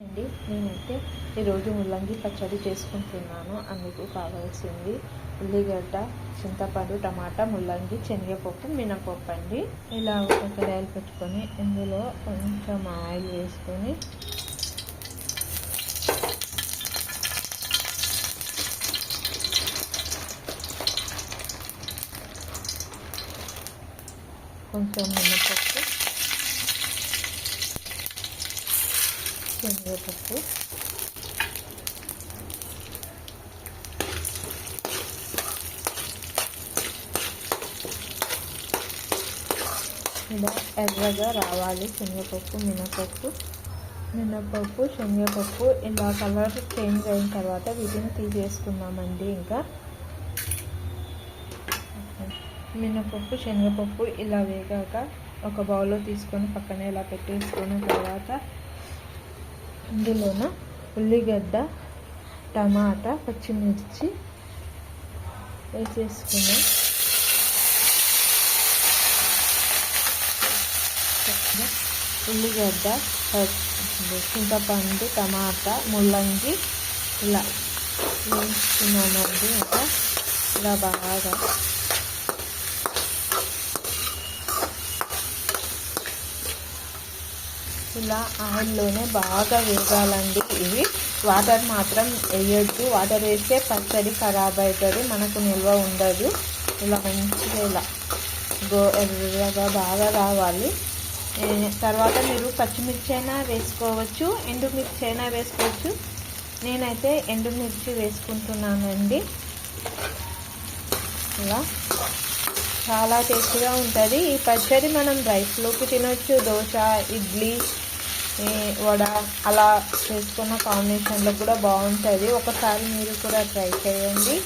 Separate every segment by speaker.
Speaker 1: అండి. నేనైతే ఈరోజు ముల్లంగి పచ్చడి చేసుకుంటున్నాను. అందుకు కావాల్సింది ఉల్లిగడ్డ చింతపండు టమాటా ముల్లంగి శనగపప్పు మినపప్పు అండి. ఇలా ఒక కడాయిలు పెట్టుకొని ఇందులో కొంచెం ఆయిల్ వేసుకొని కొంచెం మినపప్పు శనగపప్పు ఇలా ఎర్రగా రావాలి శనగపప్పు మినపప్పు. మినపప్పు శనగపప్పు ఇలా కలర్ చేంజ్ అయిన తర్వాత వీటిని తీసేసుకున్నామండి ఇంకా. మినపప్పు శనగపప్పు ఇలా వేగాక ఒక బౌల్లో తీసుకొని పక్కనే ఇలా పెట్టేసుకున్న తర్వాత ఇందులోన ఉల్లిగడ్డ టమాటా పచ్చిమిర్చి వేసేసుకున్నాం. ఉల్లిగడ్డ చింతపండు టమాటా ముల్లంగి ఇలా వేసుకున్నామండి. ఇంకా ఇలా బాగా ఇలా ఆయిల్లోనే బాగా వేగాలండి. ఇవి వాటర్ మాత్రం వేయొద్దు. వాటర్ వేస్తే పచ్చడి ఖరాబ్ అవుతుంది మనకు నిల్వ ఉండదు. ఇలా మంచిగా ఇలా గో ఎర్రగా బాగా రావాలి. తర్వాత మీరు పచ్చిమిర్చి అయినా వేసుకోవచ్చు ఎండుమిర్చి అయినా వేసుకోవచ్చు. నేనైతే ఎండుమిర్చి వేసుకుంటున్నానండి. ఇలా చాలా టేస్టీగా ఉంటుంది. ఈ పచ్చడి మనం రైస్లోకి తినొచ్చు దోశ ఇడ్లీ వడ అలా చేసుకున్న కాంబినేషన్లో కూడా బాగుంటుంది. ఒకసారి మీరు కూడా ట్రై చేయండి.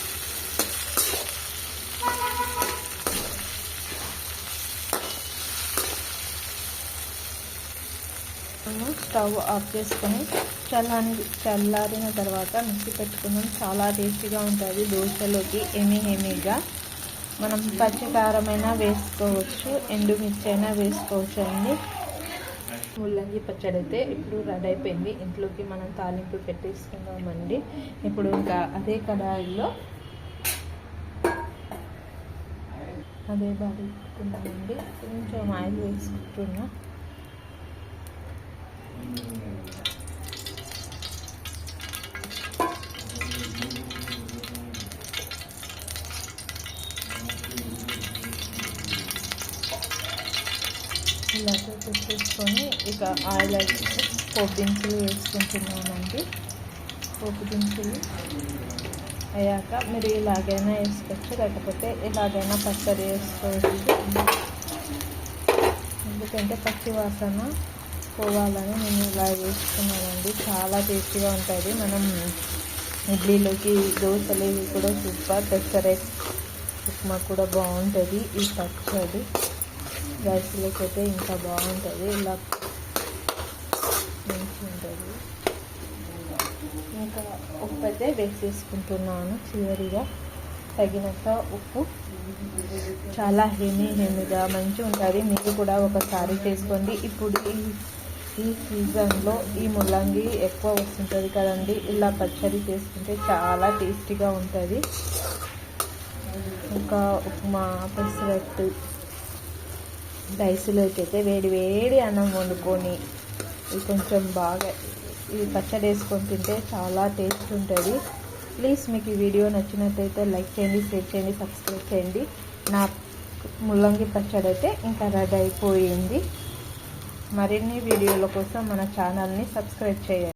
Speaker 1: స్టవ్ ఆఫ్ చేసుకొని చల్లారి చల్లారిన తర్వాత మిక్సీ పెట్టుకున్నాం. చాలా టేస్టీగా ఉంటుంది దోశలోకి ఎమీ హెమీగా మనం పచ్చికారమైనా వేసుకోవచ్చు ఎండుమిర్చి అయినా వేసుకోవచ్చు అండి ముల్లంగి పచ్చడి అయితే ఇప్పుడు రెడీ అయిపోయింది. ఇంట్లోకి మనం తాలింపు పెట్టేసుకుందామండి. ఇప్పుడు ఇంకా అదే కడాయిలో అదే బాగుంటుందండి కొంచెం ఆయిల్ వేసుకుంటున్నా. ఇలా పెట్టేసుకొని ఇక ఆయిల్ పోపు దినుసులు వేసుకుంటున్నామండి పోపు దినుసులు అయ్యాక మీరు ఇలాగైనా వేసుకోవచ్చు లేకపోతే ఇలాగైనా పచ్చడి వేసుకోవచ్చు. ఎందుకంటే పచ్చి వాసన పోవాలని నేను ఇలా వేసుకున్నానండి. చాలా టేస్టీగా ఉంటుంది. మనం ఇడ్లీలోకి దోశలు కూడా సూపర్. పెసరెట్ ఉప్మా కూడా బాగుంటుంది ఈ పచ్చడి. రైస్లోకి అయితే ఇంకా బాగుంటుంది. ఇలా మంచి ఉంటుంది ఇంకా ఉప్పు అయితే వేసేసుకుంటున్నాను చివరిగా. తగినంత ఉప్పు. చాలా హెమీ హెమీగా మంచిగా ఉంటుంది మీరు కూడా ఒకసారి చేసుకోండి. ఇప్పుడు ఈ ఈ సీజన్లో ఈ ముల్లంగి ఎక్కువ వస్తుంటుంది కదండి. ఇలా పచ్చడి చేసుకుంటే చాలా టేస్టీగా ఉంటుంది. ఇంకా ఉప్మా పెసరట్టు రైస్లోకి అయితే వేడి వేడి అన్నం వండుకొని ఇది కొంచెం బాగా ఇది పచ్చడి వేసుకొని తింటే చాలా టేస్ట్ ఉంటుంది. ప్లీజ్ మీకు ఈ వీడియో నచ్చినట్టయితే లైక్ చేయండి షేర్ చేయండి సబ్స్క్రైబ్ చేయండి. నా ముల్లంగి పచ్చడి అయితే ఇంకా రెడీ అయిపోయింది. మరిన్ని వీడియోల కోసం మన ఛానల్ని సబ్స్క్రైబ్ చేయండి.